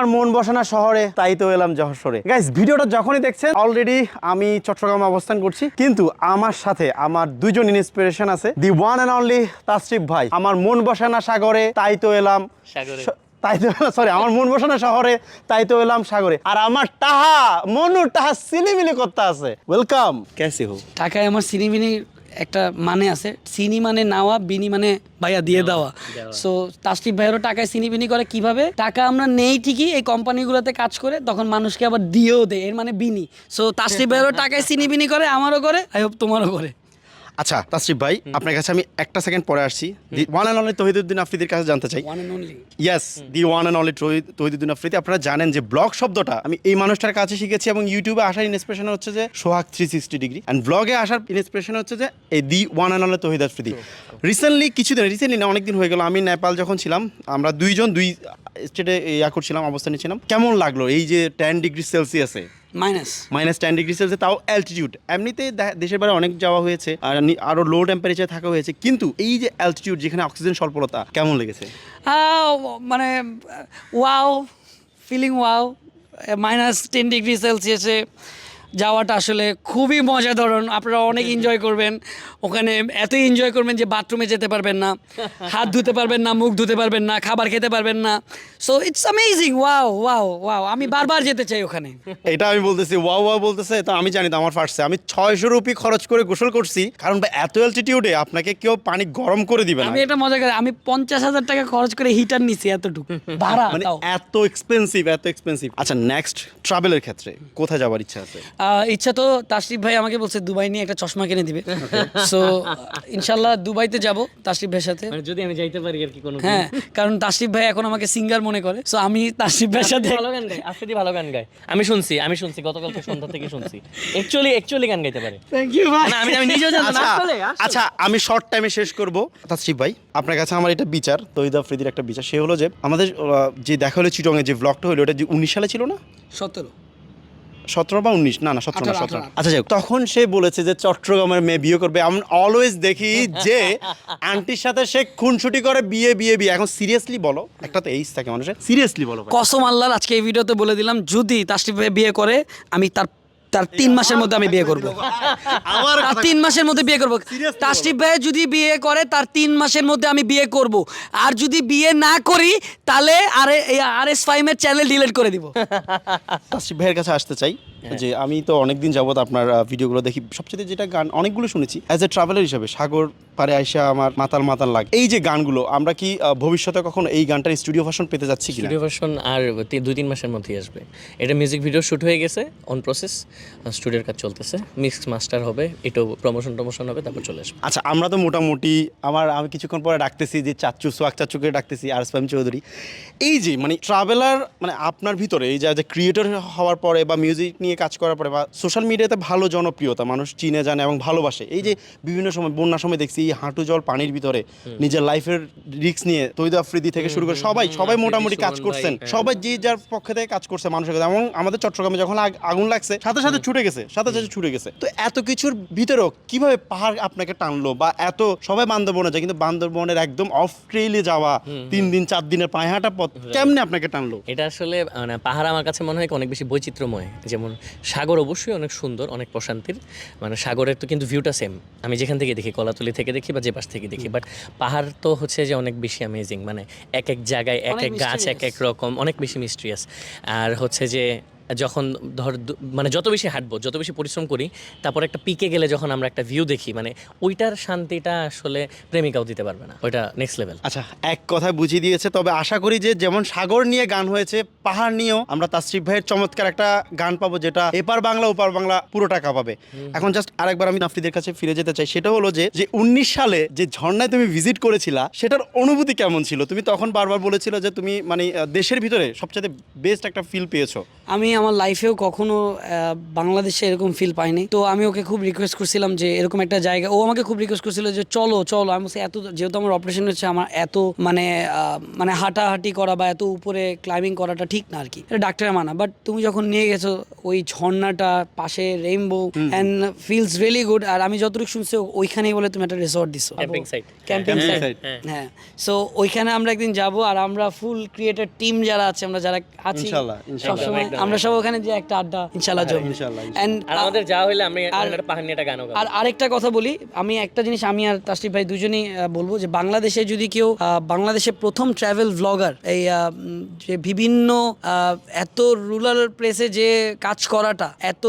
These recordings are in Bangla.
আর মন বসানা শহরে তাই তো এলাম যশোরে। গাইস ভিডিওটা যখনই দেখছেন অলরেডি আমি চট্টগ্রামে অবস্থান করছি। কিন্তু আমার সাথে আমার দুজন ইন্সপিরেশন আছে। The one and only Tasrif ভাই। আমার মন বসানা সাগরে তাই তো এলাম সাগরে। তাই তো সরি আমার মন বসানা শহরে তাই তো এলাম সাগরে। আর আমার টাহা মনুর টাহা সিলিমিলি করতে আছে। ওয়েলকাম কেসি হো। ঢাকায় আমার সিনিবিনি একটা মানে আছে চিনি মানে নেওয়া বিনি মানে ভাইয়া দিয়ে দেওয়া সো তাসটিফ ভাইয়েরও টাকায় চিনি বিনি করে কীভাবে? টাকা আমরা নেই ঠিকই এই কোম্পানিগুলোতে কাজ করে তখন মানুষকে আবার দিয়েও দেয় এর মানে বিনি। সো তাসটিফ ভাইয়েরও টাকায় চিনি বিনি করে আমারও করে আই হোপ তোমারও করে। আচ্ছা তাসরিফ ভাই আপনার কাছে আমি একটা সেকেন্ড পরে আসছি। ওয়ান অ্যান্ড অনলি তহিদুদ্দিন আফ্রিদির কাছে জানতে চাই। Yes the one and only Tohiduddin Afridi. আপনারা জানেন যে ব্লগ শব্দটা আমি এই মানুষটার কাছে শিখেছি এবং ইউটিউবে আসার ইন্সপিরেশন হচ্ছে যে Sohag three sixty degree and ব্লগে আসার ইন্সপিরেশন হচ্ছে যে এই the one and only Tohid Afridi. Recently কিছুদিন রিসেন্টলি না অনেকদিন হয়ে গেল আমি নেপাল যখন ছিলাম আমরা দুইজন দুই স্টেটে ইয়া করছিলাম অবস্থানে ছিলাম। কেমন লাগল এই যে ten degree সেলসিয়াসে minus minus ten degree Celsius তাও অ্যালটিটিউড এমনিতে দে- দেশের বাইরে অনেক যাওয়া হয়েছে আর আরও আরও লো টেম্পারেচার থাকা হয়েছে কিন্তু এই যে অ্যালটিটিউড যেখানে অক্সিজেন স্বল্পতা কেমন লেগেছে? মানে wow feeling wow minus ten degree সেলসিয়াসে যাওয়াটা আসলে খুবই মজা মজাদার আপনারা অনেক এনজয় করবেন। ওখানে এত এনজয় করবেন যে বাথরুমে যেতে পারবেন না। হাত ধুতে পারবেন না মুখ ধুতে পারবেন না খাবার খেতে পারবেন না। So it's amazing wow wow wow আমি বারবার যেতে চাই ওখানে। এটা আমি বলতেছি ওয়া ওয়া বলতেছে তো আমি জানি তো আমার ফার্স্টে আমি ছয়শো রুপি খরচ করে গোসল করছি কারণ ভাই এত অ্যালটিটিউডে আপনাকে কেউ পানি গরম করে দিবে না। আমি এটা মজা করি আমি পঞ্চাশ হাজার টাকা খরচ করে হিটার নিছি এতটুকু। ভাড়া মানে এত এক্সপেন্সিভ এত এক্সপেন্সিভ আচ্ছা নেক্সট ট্রাভেলের ক্ষেত্রে কোথায় যাওয়ার ইচ্ছা আছে? ইচ্ছা তো তাশরিফ ভাই আমাকে বলছে দুবাই নিয়ে একটা চশমা কিনে দিবে। সো ইনশাল্লাহ দুবাইতে যাব তাশরিফ ভাইয়ের সাথে। মানে যদি আমি যাইতে পারি আর কি কোনো হ্যাঁ কারণ তাশরিফ ভাই এখন আমাকে সিঙ্গার মনে করে। সো আমি তাশরিফ ভাইয়ের সাথে ভালো গান গায় আফ্রিদি ভালো গান গায়। আমি শুনছি আমি শুনছি গতকালকে সন্ধ্যা থেকে শুনছি। অ্যাকচুয়ালি অ্যাকচুয়ালি গান গাইতে পারে। থ্যাংক ইউ ভাই। না আমি আমি নিজেও জানতাম না। আচ্ছা আসলে আসলে। আচ্ছা আমি শর্ট টাইমে শেষ করব। তাসরিফ ভাই আপনার কাছে আমার এটা বিচার তৈদা আফ্রিদির একটা বিচার। সে হলো যে আমাদের যে দেখা হলো চিটংয়ে যে ব্লগটা হলো ওটা যে উনিশ সালে ছিল না? সতেরো। সতেরো বা উনিশ না না সতেরো না সতেরো আচ্ছা যাই তখন সে বলেছে যে চট্টগ্রামের মেয়ে বিয়ে করবে। আমি অলওয়েজ দেখি যে আন্টির সাথে সে খুনসুটি করে বিয়ে বিয়ে বিয়ে। এখন সিরিয়াসলি বলো একটা তো এইজ থাকে মানুষের। সিরিয়াসলি বলো কসম আল্লাহর আজকে এই ভিডিওতে বলে দিলাম যদি তার ভাই বিয়ে করে আমি তার তার তিন মাসের মধ্যে আমি বিয়ে করব। আমার তার তিন মাসের মধ্যে বিয়ে করব। তাসটিফ ভাই যদি বিয়ে করে তার তিন মাসের মধ্যে আমি বিয়ে করব। আর যদি বিয়ে না করি তাহলে আর আর এস ফাইমের চ্যানেল ডিলিট করে দিব। তাসরিফ ভাইয়ের কাছে আসতে চাই। যে আমি তো অনেকদিন যাবত আপনার ভিডিওগুলো দেখি। সবচেয়ে যেটা গান অনেকগুলো শুনেছি অ্যাজ এ ট্রাভেলার হিসাবে সাগর পারে আইসা আমার মাতাল মাতাল লাগে। এই যে গানগুলো আমরা কি ভবিষ্যতে কখনো এই গানটার স্টুডিও ভার্সন পেতে যাচ্ছি স্টুডিও ভার্সন আর দুই তিন মাসের মধ্যেই আসবে। এটা মিউজিক ভিডিও শুট হয়ে গেছে অন প্রসেস স্টুডিওর কাজ চলতেছে। মিক্স মাস্টার হবে এটাও প্রমোশন টমোশন হবে তারপর চলে আসবে। আচ্ছা আমরা তো মোটামুটি আমার আমি কিছুক্ষণ পরে ডাকতেছি যে চাচ্চু সোয়াক চাচ্চুকে ডাকতেছি আর সাইম চৌধুরী। এই যে মানে ট্রাভেলার মানে আপনার ভিতরে এই যে ক্রিয়েটর হওয়ার পরে বা মিউজিক নিয়ে কাজ করার পরে বা সোশ্যাল মিডিয়াতে ভালো জনপ্রিয়তা মানুষ চিনে জানে এবং ভালোবাসে। এই যে বিভিন্ন সময় বন্যার সময় দেখছি এই হাঁটু জল পানির ভিতরে নিজের লাইফের রিস্ক নিয়ে তৈদা আফ্রিদি থেকে শুরু করে সবাই সবাই মোটামুটি কাজ করছেন। হ্যাঁ। সবাই যে যার পক্ষ থেকে কাজ করছে মানুষের কাছে এবং আমাদের চট্টগ্রামে যখন আগুন লাগছে সাথে সাথে ছুটে গেছে সাথে সাথে ছুটে গেছে। তো এত কিছুর ভিতরেও কীভাবে পাহাড় আপনাকে টানলো বা এত সবাই বান্দরবনে যায় কিন্তু বান্দরবনের একদম অফ ট্রেইলে যাওয়া তিন দিন চার দিনের পায়ে হাঁটা পথ কেমনে আপনাকে টানলো? এটা আসলে মানে পাহাড় আমার কাছে মনে হয় অনেক বেশি বৈচিত্র্যময়। যেমন সাগর অবশ্যই অনেক সুন্দর অনেক প্রশান্তির। মানে সাগরের তো কিন্তু ভিউটা সেম আমি যেখান থেকে দেখি কলাতলি থেকে দেখি বা যে পাশ থেকে দেখি। বাট পাহাড় তো হচ্ছে যে অনেক বেশি অ্যামেজিং মানে এক এক জায়গায় এক এক গাছ এক এক রকম অনেক বেশি মিস্ট্রিয়াস আর হচ্ছে যে যখন ধর মানে যত বেশি হাঁটবো যত বেশি পরিশ্রম করি তারপর একটা পিকে গেলে যখন আমরা একটা ভিউ দেখি মানে ওইটার শান্তিটা আসলে প্রেমিকাও দিতে পারবে না। ওইটা নেক্সট লেভেল আচ্ছা এক কথায় বুঝিয়ে দিয়েছে তবে আশা করি যে যেমন সাগর নিয়ে গান হয়েছে পাহাড় নিয়েও আমরা তাসরিফ ভাইয়ের চমৎকার একটা গান পাবো যেটা এপার বাংলা ওপার বাংলা পুরো টাকা পাবে। এখন জাস্ট আরেকবার আমি নাফরিদের কাছে ফিরে যেতে চাই সেটা হলো যে যে উনিশ সালে যে ঝর্ণায় তুমি ভিজিট করেছিলা সেটার অনুভূতি কেমন ছিল? তুমি তখন বারবার বলেছিল যে তুমি মানে দেশের ভিতরে সবচেয়ে বেস্ট একটা ফিল পেয়েছ। আমি আমার লাইফেও কখনো আহ, বাংলাদেশে এরকম ফিল পাইনি। তো আমি ওকে খুব রিকোয়েস্ট করছিলাম যে এরকম একটা জায়গা ও আমাকে খুব রিকোয়েস্ট করছিল যে চলো চলো। আমি বলছি এত যেহেতু আমার অপারেশন হচ্ছে আমার এত মানে আহ, মানে হাঁটাহাঁটি করা বা এত উপরে ক্লাইম্বিং করাটা ঠিক না আর কি এটা ডাক্তারের মানা। বাট তুমি যখন নিয়ে গেছো ওই ঝর্ণাটা পাশে rainbow and feels really good আর আমি যতটুকু শুনছি ওইখানেই বলে তুমি একটা রিসর্ট দিছো। ক্যাম্পিং সাইট ক্যাম্পিং সাইট হ্যাঁ সো ওইখানে আমরা একদিন যাব আর আমরা ফুল ক্রিয়েটার টিম যারা আছে আমরা যারা আছি। সবসময় আমরা সব ওখানে যে একটা আড্ডা ইনশাল্লাহ জমি ইনশাল্লাহ, And, আর আমাদের যা হইলে আমি আপনার পাহাড় নিয়ে একটা গাবো। আর আরেকটা কথা বলি আমি একটা জিনিস আমি আর তাসরিফ ভাই দুজনেই বলব যে বাংলাদেশে যদি কেউ বাংলাদেশে প্রথম ট্রাভেল ব্লগার এই যে বিভিন্ন এত রুরাল প্লেসে যে কাজ করাটা এত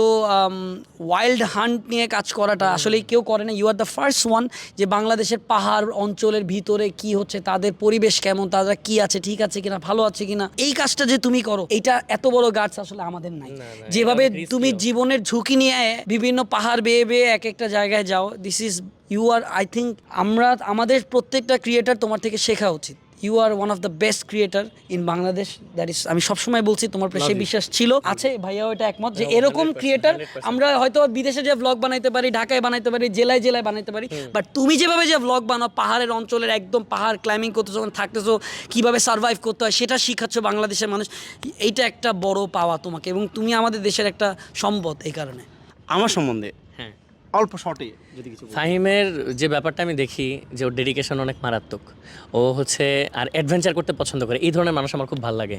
ওয়াইল্ড হান্ট নিয়ে কাজ করাটা আসলে কেউ করে না। You are the first one যে বাংলাদেশের পাহাড় অঞ্চলের ভিতরে কি হচ্ছে তাদের পরিবেশ কেমন তারা কি আছে ঠিক আছে কিনা ভালো আছে কিনা এই কাজটা যে তুমি করো এটা এত বড় গাছ আসলে আমাদের নাই। যেভাবে তুমি জীবনের ঝুঁকি নিয়ে বিভিন্ন পাহাড় বেয়ে বেয়ে এক একটা জায়গায় যাও this is you are I think আমরা আমাদের প্রত্যেকটা ক্রিয়েটার তোমার থেকে শেখা উচিত। You are one of the best creator in Bangladesh that is আমি সবসময় বলছি তোমার উপরে সেই বিশ্বাস ছিল আছে ভাইয়াও এটা একমত যে এরকম ক্রিয়েটার আমরা হয়তো বিদেশে যে ব্লগ বানাইতে পারি ঢাকায় বানাইতে পারি জেলায় জেলায় বানাইতে পারি বাট তুমি যেভাবে যে ব্লগ বানাও পাহাড়ের অঞ্চলের একদম পাহাড় ক্লাইম্বিং করতেছো যখন থাকতেছো কীভাবে সার্ভাইভ করতে হয় সেটা শিখাচ্ছ বাংলাদেশের মানুষ। এইটা একটা বড় পাওয়া তোমাকে এবং তুমি আমাদের দেশের একটা সম্পদ এই কারণে। আমার সম্বন্ধে হ্যাঁ। অল্প শর্টে যদি কিছু ফাহিমের যে ব্যাপারটা আমি দেখি যে ওর ডেডিকেশন অনেক মারাত্মক। ও হচ্ছে আর অ্যাডভেঞ্চার করতে পছন্দ করে। এই ধরনের মানুষ আমার খুব ভালো লাগে।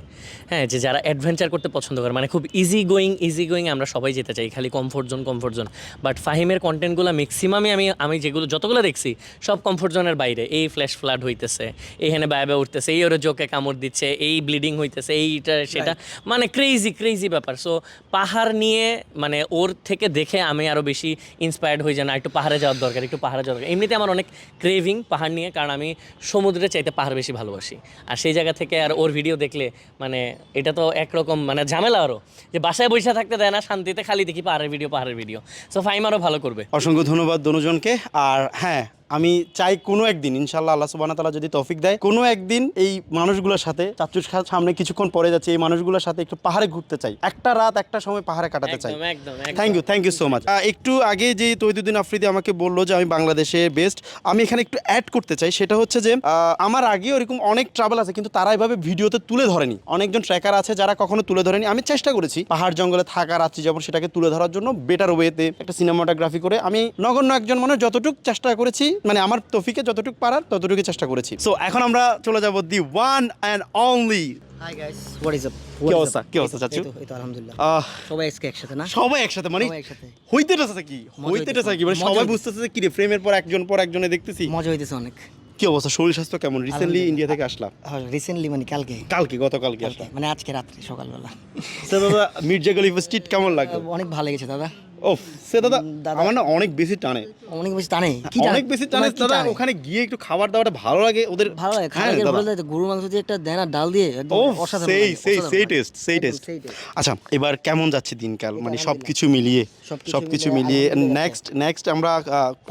হ্যাঁ যে যারা অ্যাডভেঞ্চার করতে পছন্দ করে মানে খুব ইজি গোয়িং ইজি গোয়িং আমরা সবাই যেতে চাই খালি comfort zone comfort zone but ফাহিমের কন্টেন্টগুলো ম্যাক্সিমামই আমি আমি যেগুলো যতগুলো দেখছি সব কমফোর্ট জোনের বাইরে। এই ফ্ল্যাশ ফ্লাড হইতেছে এইখানে বায়াবে উঠতেছে এই ওরা জোকে কামড় দিচ্ছে এই ব্লিডিং হইতেছে এইটা সেটা। মানে ক্রেজি ক্রেজি ব্যাপার। সো পাহাড় নিয়ে মানে ওর থেকে দেখে আমি আরও বেশি ইন্সপায়ার্ড হয়ে যাই না একটু পাহাড়ে যাওয়ার দরকার, একটু পাহাড়ে যাওয়ার দরকার। এমনিতে আমার অনেক ক্রেভিং পাহাড় নিয়ে, কারণ আমি সমুদ্রে চাইতে পাহাড় বেশি ভালোবাসি। আর সেই জায়গা থেকে আর ওর ভিডিও দেখলে মানে এটা তো একরকম মানে ঝামেলা আরও যে বাসায় বসে থাকতে দেয় না, শান্তিতে খালি দেখি পাহাড়ের ভিডিও পাহাড়ের ভিডিও সো ফাইম আরও ভালো করবে। অসংখ্য ধন্যবাদ দনুজনকে। আর হ্যাঁ আমি চাই কোনো একদিন ইনশাল্লাহ আল্লাহ সুবাহ তালা যদি তৌফিক দেয় কোনো একদিন এই মানুষগুলোর সাথে চাচুর সামনে কিছুক্ষণ পরে যাচ্ছে এই মানুষগুলোর সাথে একটু পাহাড়ে ঘুরতে চাই। একটা রাত একটা সময় পাহাড়ে কাটাতে চাই। Thank you thank you so much একটু আগে যে তৈদুদ্দিন আফ্রিদি আমাকে বলল যে আমি বাংলাদেশে বেস্ট আমি এখানে একটু অ্যাড করতে চাই সেটা হচ্ছে যে আমার আগে ওরকম অনেক ট্রাভেল আছে কিন্তু তারা এভাবে ভিডিওতে তুলে ধরেনি। অনেকজন ট্র্যাকার আছে যারা কখনো তুলে ধরেনি। আমি চেষ্টা করেছি পাহাড় জঙ্গলে থাকা রাত্রি যেমন সেটাকে তুলে ধরার জন্য। বেটার ওয়েতে একটা সিনেমাটোগ্রাফি করে আমি নগণ্য একজন মানুষ যতটুকু চেষ্টা করেছি মানে আমার তফিকে যতটুকু পারার ততটুকু চেষ্টা করেছি। সো এখন আমরা চলে যাব the one and only hi guys what is up কি অবস্থা? কি অবস্থা, চাচু? এই তো আলহামদুলিল্লাহ। সবাই আজকে একসাথে না? সবাই একসাথে মানে সবাই কি? মজা কি? মানে সবাই বুঝতেছে কি রে ফ্রেমের পর একজন পর একজনে দেখতেছি। মজা হইতেছে অনেক। কি অবস্থা? শরীর স্বাস্থ্য কেমন? রিসেন্টলি ইন্ডিয়া থেকে আসলাম। হ্যাঁ রিসেন্টলি মানে কালকে। কালকে গতকালকে আসলাম। মানে আজকে রাত্রে সকালবেলা। সে দাদা মির্জা গলিফ স্ট্রিট কেমন লাগল? অনেক ভালো লেগেছে দাদা। ও সে দাদা আমার না অনেক বেশি টানে। অনেক বেশি টানে? অনেক বেশি টানে দাদা ওখানে গিয়ে একটু খাবার দাবারটা ভালো লাগে ওদের ভালো লাগে হ্যাঁ, তো, মাংস দিয়ে একটা দেনা ডাল দিয়ে ও সেই সেই সেই টেস্ট সেই টেস্ট আচ্ছা এবার কেমন যাচ্ছে দিনকাল? মানে সব কিছু মিলিয়ে সবকিছু সব কিছু মিলিয়ে নেক্সট নেক্সট আমরা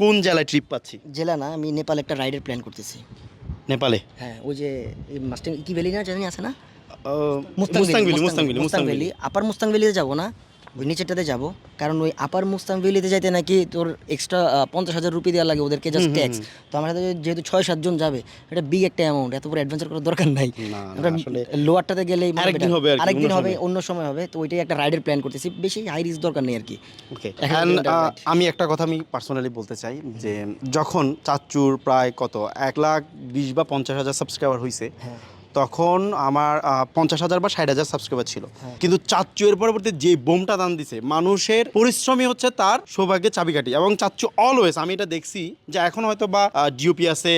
কোন জেলায় ট্রিপ পাচ্ছি? জেলা না আমি নেপাল একটা রাইডের প্ল্যান করতেছি। নেপালে? হ্যাঁ ওই যে এই মাস্টাং কি ভ্যালি না জানি আছে না? Mustang valley Mustang valley Mustang valley upper Mustang ভ্যালিতে যাব না। নিচেরটাতে যাব। কারণ ওই আপার মুস্তাং ভ্যালিতে যাইতে নাকি তোর এক্সট্রা পঞ্চাশ হাজার রুপি দেওয়া লাগে ওদেরকে জাস্ট ট্যাক্স তো আমার সাথে যেহেতু ছয় সাতজন যাবে এটা বিগ একটা অ্যামাউন্ট এত বড় অ্যাডভেন্চার করার দরকার নাই। আমরা লোয়ারটাতে গেলেই আরেকদিন হবে আরেকদিন হবে। অন্য সময় হবে তো ওইটাই একটা রাইডের প্ল্যান করতেছি। বেশি হাই রিস্ক দরকার নেই আর কি। ওকে এখন আমি একটা কথা আমি পার্সোনালি বলতে চাই যে যখন চাচ্চুর প্রায় কত এক লাখ বিশ বা পঞ্চাশ হাজার সাবস্ক্রাইবার হয়েছে হ্যাঁ। তখন আমার পঞ্চাশ হাজার বা ষাট হাজার সাবস্ক্রাইবার ছিল। হ্যাঁ। কিন্তু চাচ্চু এর পরবর্তী যে বোমটা দান দিছে মানুষের পরিশ্রমই হচ্ছে তার সৌভাগ্যের চাবিকাঠি। এবং চাচ্চু অলওয়েজ আমি এটা দেখছি যে এখন হয়তো বা ডিওপি আছে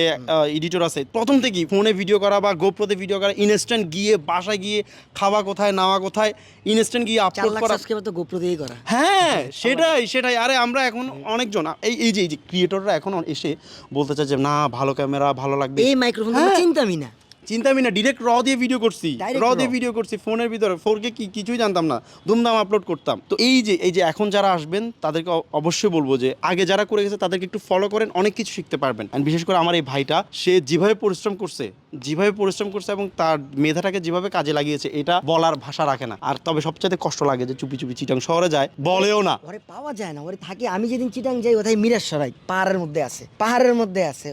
এডিটর আছে প্রথম থেকেই ফোনে ভিডিও করা বা গোপ্রতে ভিডিও করা ইনস্ট্যান্ট গিয়ে বাসায় গিয়ে খাওয়া কোথায় নাওয়া কোথায় ইনস্ট্যান্ট গিয়ে আপলোড করা। তো গোপ্রো দিয়েই করা। হ্যাঁ সেটাই সেটাই। আরে আমরা এখন অনেকজন এই এই যে এই যে ক্রিয়েটররা এখন এসে বলতে চায় যে না ভালো ক্যামেরা ভালো লাগবে। এই মাইক্রোফোন হ্যাঁ। চিন্তামি না। চিন্তা আমি না ডিরেক্ট র দিয়ে ভিডিও করছি। র দিয়ে ভিডিও করছি ফোনের ভিতরে। ফোর কে কি কিছুই জানতাম না। ধুমধাম আপলোড করতাম। তো এই যে এই যে এখন যারা আসবেন তাদেরকে অবশ্যই বলব যে আগে যারা করে গেছে তাদেরকে একটু ফলো করেন অনেক কিছু শিখতে পারবেন। বিশেষ করে আমার এই ভাইটা সে যেভাবে পরিশ্রম করছে যেভাবে পরিশ্রম করছে এবং তার মেধাটাকে যেভাবে কাজে লাগিয়েছে এটা বলার ভাষা রাখে না। আর তবে সবচেয়ে কষ্ট লাগে যে চুপি চুপি চিটাং শহরে যায় বলেও না। ওরে পাওয়া যায় না ওরে থাকে আমি যেদিন চিটাং যাই ওথায় মিরাজ সরাই পাহাড়ের মধ্যে আছে পাহাড়ের মধ্যে আছে।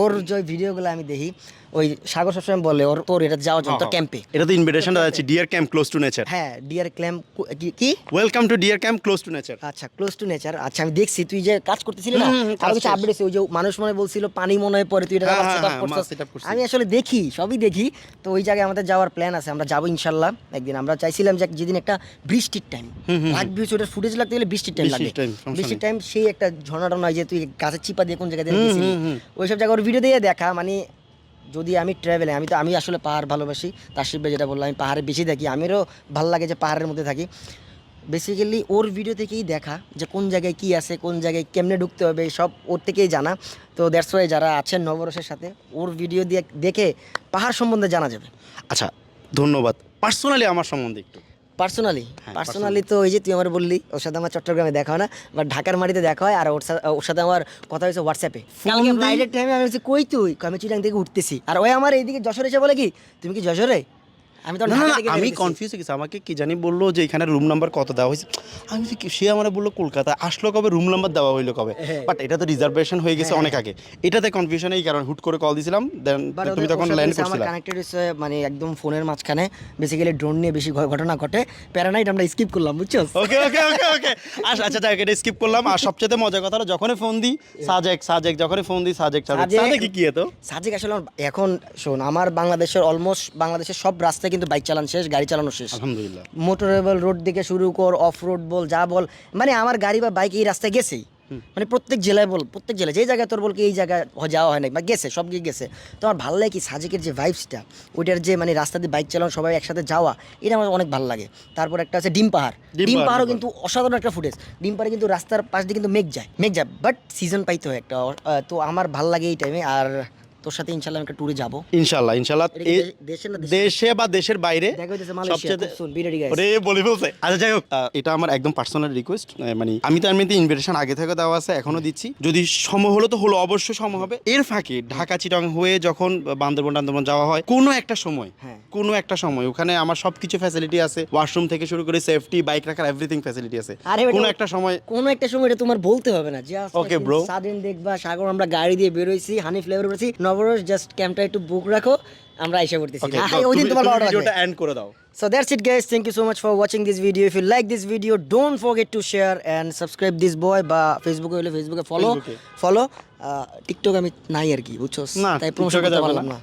ওর যে ভিডিওগুলো আমি দেখি ওই সাগর সবসময় বলে ওর তোর এটা যাওয়ার জন্য ক্যাম্পে। এটা তো ইনভিটেশন আছে deer camp close to nature হ্যাঁ ডিয়ার ক্যাম্প কি welcome to deer camp close to nature আচ্ছা ক্লোজ টু নেচার আচ্ছা আমি দেখছি তুই যে কাজ করতেছিলি না আরও কিছু। আপডেট ওই যে মানুষ মনে হয় বলছিল পানি মনে হয় পরে তুই এটা হ্যাঁ, হ্যাঁ, হ্যাঁ। আমি আসলে দেখি সবই দেখি। তো ওই জায়গায় আমাদের যাওয়ার প্ল্যান আছে আমরা যাব ইনশাল্লাহ। একদিন আমরা চাইছিলাম যে যেদিন একটা বৃষ্টির টাইম লাগবে ওটার ফুটেজ লাগতে গেলে বৃষ্টির টাইম লাগবে বৃষ্টির। টাইম সেই একটা ঝর্ণাটা নয় যে তুই গাছের চিপা দিয়ে কোন জায়গায় গেছিলি। ওইসব জায়গায় ওর ভিডিও দিয়ে দেখা মানে যদি আমি ট্রাভেলে আমি তো আমি আসলে পাহাড় ভালোবাসি। তার শিল্পে যেটা বললাম আমি পাহাড়ে বেশি থাকি আমিরও ভালো লাগে যে পাহাড়ের মধ্যে থাকি। বেসিক্যালি ওর ভিডিও থেকেই দেখা যে কোন জায়গায় কি আছে কোন জায়গায় কেমনে ঢুকতে হবে সব ওর থেকেই জানা। তো দ্যাটস ওয়াই যারা আছেন নবরসের সাথে ওর ভিডিও দিয়ে দেখে পাহাড় সম্বন্ধে জানা যাবে। আচ্ছা ধন্যবাদ। পার্সোনালি আমার সম্বন্ধে একটু। পার্সোনালি হ্যাঁ, পার্সোনালি তো ওই যে তুই আমার বললি ওর সাথে আমার চট্টগ্রামে দেখা হয় না বা ঢাকার মাটিতে দেখা হয় আর ওর সাথে ওর সাথে আমার কথা হয়েছে হোয়াটসঅ্যাপে ফ্লাইটের টাইমে আমি বলছি কই তুই? আমি চিটাং থেকে উঠতেছি। আর ওই আমার এইদিকে যশোর এসে বলে কি তুমি কি যশোরে? আমি তো আমি কনফিউজ হয়ে গেছি। আমাকে কি জানি বলল যে এখানে রুম নাম্বার কত দেওয়া হয়েছে? আমি সে আমার বলল কলকাতা আসলো কবে রুম নাম্বার দেওয়া হইল কবে? হ্যাঁ। বাট এটা তো রিজার্ভেশন হয়ে গেছে অনেক আগে। এটাতে কনফিউশন এই কারণ হুট করে কল দিছিলাম দেন তুমি তখন ল্যান্ড আমার কানেক্টেড হচ্ছে মানে একদম ফোনের মাঝখানে। বেসিক্যালি ড্রোন নিয়ে বেশি ঘটনা ঘটে। প্যারানাইট আমরা স্কিপ করলাম বুঝছ ওকে ওকে ওকে ওকে আচ্ছা আচ্ছা যাক এটা স্কিপ করলাম। আর সবচেয়ে মজার কথা হলো যখনই ফোন দিই সাজেক সাজেক যখনই ফোন দিই সাজেক সাজেক সাজেক- সাজেক কি কি এত সাজেক আসলে এখন শোন আমার বাংলাদেশের অলমোস্ট বাংলাদেশের সব রাস্তায় কিন্তু বাইক চালানো শেষ গাড়ি চালানো শেষ। আলহামদুলিল্লাহ। মোটরেবল রোড থেকে শুরু কর অফ রোড বল যা বল মানে আমার গাড়ি বা বাইক এই রাস্তায় গেছেই। মানে প্রত্যেক জেলায় বল প্রত্যেক জেলায় যেই জায়গায় তোর বল কি এই জায়গায় যাওয়া হয় না বা গেছে সব গিয়ে গেছে। তো আমার ভালো লাগে কি সাজেকের যে ভাইবসটা ওইটার যে মানে রাস্তা দিয়ে বাইক চালানো সবাই একসাথে যাওয়া এটা আমার অনেক ভালো লাগে। তারপর একটা আছে ডিম পাহাড়। ডিম ডিম পাহাড়ও কিন্তু অসাধারণ একটা ফুটেজ ডিম পাহাড়ে কিন্তু রাস্তার পাশ দিয়ে কিন্তু মেঘ যায় মেঘ যায় বাট সিজন পাইতে হয় একটা তো আমার ভালো লাগে এই টাইমে আর তোর সাথে ইনশাল্লাহ একটা ট্যুরে যাব। ইনশাল্লাহ ইনশাল্লাহ। দেশে বা দেশের বাইরে? সবচেয়ে বলে ফেলছে। আচ্ছা যাই হোক এটা আমার একদম পার্সোনাল রিকোয়েস্ট মানে আমি তো এমনিতে ইনভিটেশন আগে থেকে দেওয়া আছে এখনও দিচ্ছি। যদি সময় হলো তো হলো অবশ্যই সময় হবে। এর ফাঁকে ঢাকা চিটং হয়ে যখন বান্দরবন টান্দরবন যাওয়া হয় কোনো একটা সময় হ্যাঁ। কোনো একটা সময় ওখানে আমার সবকিছু ফ্যাসিলিটি আছে। ওয়াশরুম থেকে শুরু করে সেফটি বাইক রাখার এভরিথিং ফ্যাসিলিটি আছে। কোনো একটা সময় কোনো একটা সময় এটা তোমার বলতে হবে না। Okay, bro. সাডেন দেখবা সাগর আমরা গাড়ি দিয়ে বেরোইছি হানি ফ্লেভার করেছি নবরস জাস্ট ক্যাম্পটা একটু বুক রাখো আমরা এসে ওকে হ্যাঁ, ওই দিন তোমার ভিডিওটা এন্ড করে দাও। So that's it guys. Thank you so much for watching this video. If you like this video, don't forget to share and subscribe this boy বা ফেসবুকে হলে ফেসবুকে ফলো। ফলো টিকটক আমি নাই আর কি বুঝছ? তাই প্রমোশন করতে পারলাম না।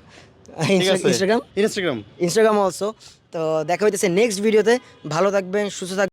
ইনস্টাগ্রাম ইনস্টাগ্রাম ইনস্টাগ্রাম অলসো তো দেখা হইতেছে নেক্সট ভিডিওতে ভালো থাকবেন সুস্থ থাকবেন।